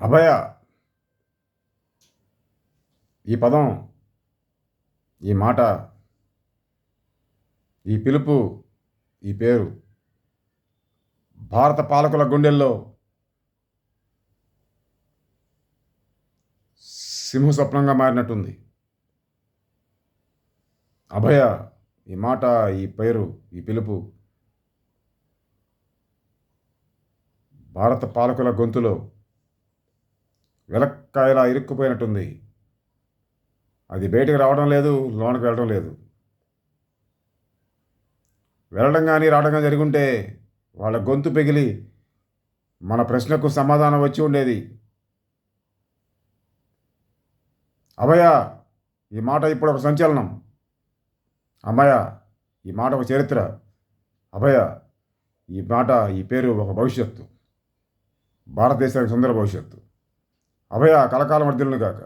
అభయ ఈ పదం ఈ మాట ఈ పిలుపు ఈ పేరు భారత పాలకుల గుండెల్లో సింహ స్వప్నంగా మారినట్టుంది. అభయ ఈ మాట ఈ పేరు ఈ పిలుపు భారత పాలకుల గొంతులో వెలక్కాయలా ఇరుక్కుపోయినట్టుంది. అది బయటకు రావడం లేదు లోనకి వెళ్ళడం లేదు. వెళ్ళడం కానీ రావడం కానీ జరుగుంటే వాళ్ళ గొంతు పెగిలి మన ప్రశ్నకు సమాధానం వచ్చి ఉండేది. అభయ ఈ మాట ఇప్పుడు ఒక సంచలనం. అమ్మయ్య ఈ మాట ఒక చరిత్ర. అభయ ఈ మాట ఈ పేరు ఒక భవిష్యత్తు. భారతదేశానికి సుందర భవిష్యత్తు. అభయ కలకాలం వర్ధిల్లును కాక